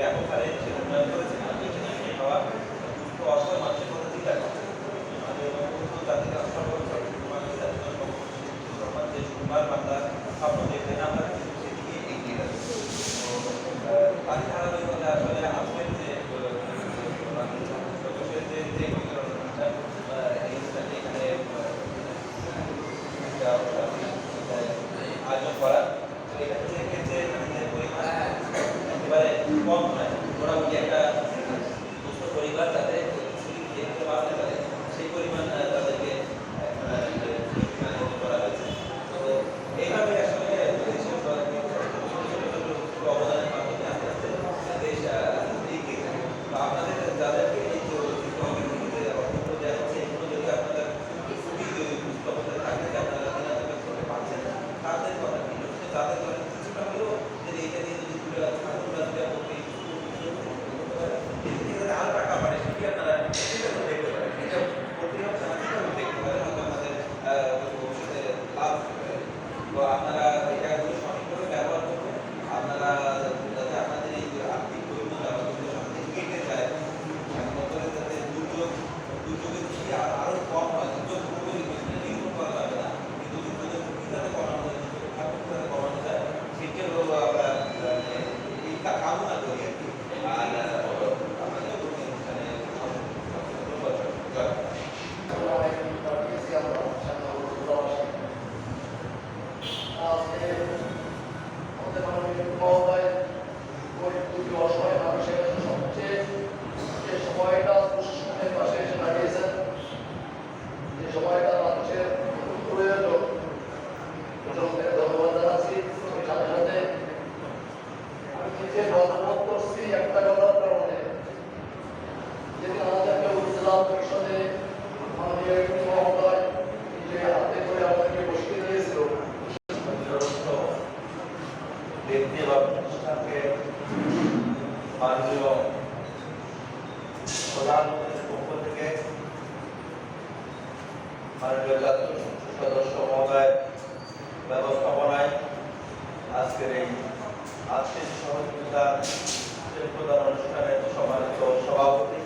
ব্যাপক হারে সেটা উন্নয়ন করেছে আমি এখানে নিয়ে খাওয়া অসহায় মানুষের কথা চিন্তা করছে। আমাদের তাদের যে সোমবার বাংলা স্বপ্ন দেখবেন আমরা সেদিকে এগিয়ে তাদের ব্যক্তি বা প্রতিষ্ঠানকে মাননীয় প্রধানমন্ত্রীর পক্ষ থেকে মাননীয় জাতীয় সদস্য মহোদয় ব্যবস্থাপনায় আজকের এই আর্থিক সহযোগিতা প্রদান অনুষ্ঠানের সম্মানিত সভাপতি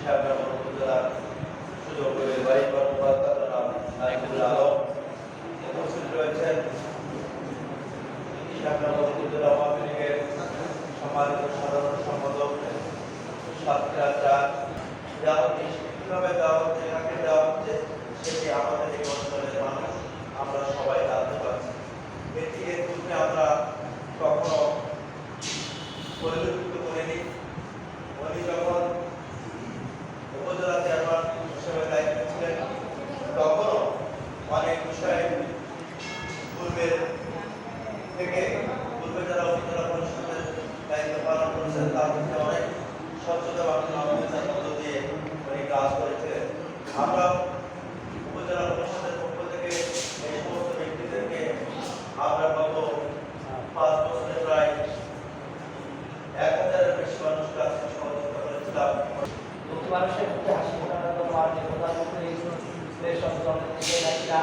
শ্যামনগর উপজেলার সুযোগ বাড়ি কর্মকর্তা নাম নাইকুল আলম উপস্থিত রয়েছেন। শ্যামনগর উপজেলা আওয়ামী লীগের সম্মানিত সাধারণ সম্পাদক ছাত্রীরা দেওয়া হচ্ছে কীভাবে হচ্ছে সেটি আমাদের এই অঞ্চলের মানুষ আমরা সবাই জানতে পারছি এটি এর পূর্বে আমরা কখনো পরিলক্ষিত করিনি উনি যখন উপজেলা চেয়ারম্যান হিসেবে দায়িত্ব ছিলেন তখনও অনেক বিষয়ে পূর্বের থেকে পূর্বে যারা উপজেলা পরিষদের দায়িত্ব পালন করেছেন মধ্যে অনেক স্বচ্ছতা নবমিতার মধ্য দিয়ে উনি কাজ করেছিলেন আমরা উপজেলা পরিষদের পক্ষ থেকে এই সমস্ত ব্যক্তিদেরকে আমরা গত পাঁচ বছরে প্রায় এক হাজারের বেশি মানুষকে আজকে সহযোগিতা করেছিলাম। মানুষের মুখে হাসি ফোটানোর প্রধানমন্ত্রী দেশ সচেতনের দিকে একটা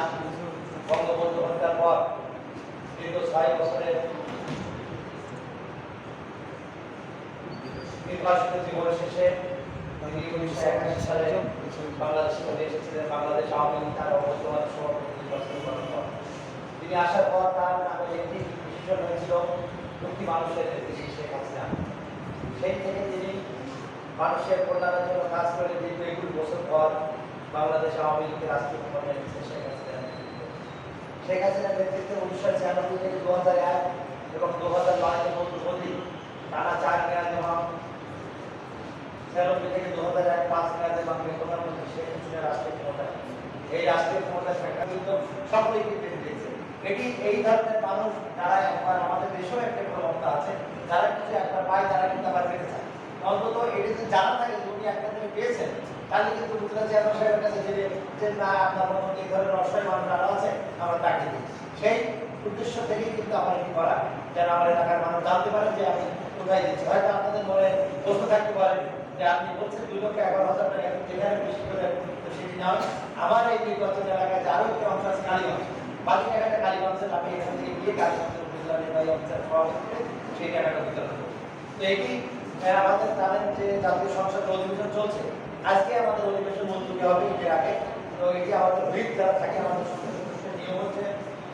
বঙ্গবন্ধু হত্যার পর তিনি আসার পর তার নামে একটি ডিসিশন হয়েছিল প্রতি মানুষের দেশে শেখ সেই থেকে তিনি মানুষের কল্যাণের জন্য কাজ করে দীর্ঘ একুশ বছর পর বাংলাদেশ আওয়ামী লীগের রাষ্ট্রীয় শেখ হাসিনা। শেখ নেতৃত্বে উনিশশো ছিয়ানব্বই থেকে দু হাজার এক এবং দু হাজার নয় মধ্যবর্তী টানা চার মেয়াদ এবং ছিয়ানব্বই থেকে দু হাজার এক পাঁচ মেয়াদে বাংলাদেশ প্রধানমন্ত্রী শেখ হাসিনা রাষ্ট্রীয় ক্ষমতায় এই রাষ্ট্রীয় ক্ষমতা শেখ হাসিনা সকলেই কিন্তু দিয়েছে। এটি এই ধরনের মানুষ যারা একবার আমাদের দেশেও একটা প্রবণতা আছে, যারা কিছু একবার পায় তারা কিন্তু আবার পেতে চায় অন্তত এটি যদি জানা থাকে যে একটা পেয়েছেন। তাহলে কিন্তু গুজরাট চেয়ারম্যান সাহেবের কাছে যেতে যে, না, আপনার মতন এই ধরনের অসহায় মানুষ আরও আছে, আমরা তাকে দিই সেই উদ্দেশ্য থেকেই কিন্তু আমার কি করা। যেন আমার এলাকার মানুষ জানতে পারে যে আমি কোথায় দিচ্ছি হয়তো আপনাদের মনে প্রশ্ন থাকতে পারে যে, আপনি বলছেন দুই লক্ষ এগারো হাজার টাকা কিন্তু যেখানে বেশি করে তো সেটি নয় আমার এই নির্বাচন এলাকায় যে আরও একটি অংশ আছে কালীগঞ্জ। বাকি টাকাটা কালীগঞ্জের আমি এখান থেকে গিয়ে কালীগঞ্জের উপজেলা নির্বাহী অফিসার সভাপতিতে সেই টাকাটা বিতরণ করব। তো এটি আমাদের জানেন যে জাতীয় সংসদের অধিবেশন চলছে আজকে আমাদের অধিবেশন মঞ্জুরি হবে এর আগে তো এটি আমাদের ভিড় যারা থাকে, আমাদের সদস্যের নিয়ম হচ্ছে,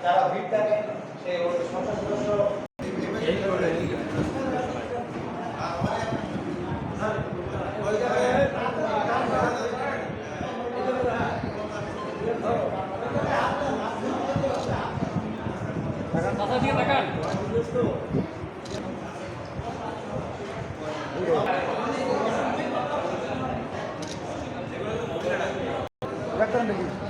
যারা ভিড় থাকে সেই সংসদ সদস্য নাকি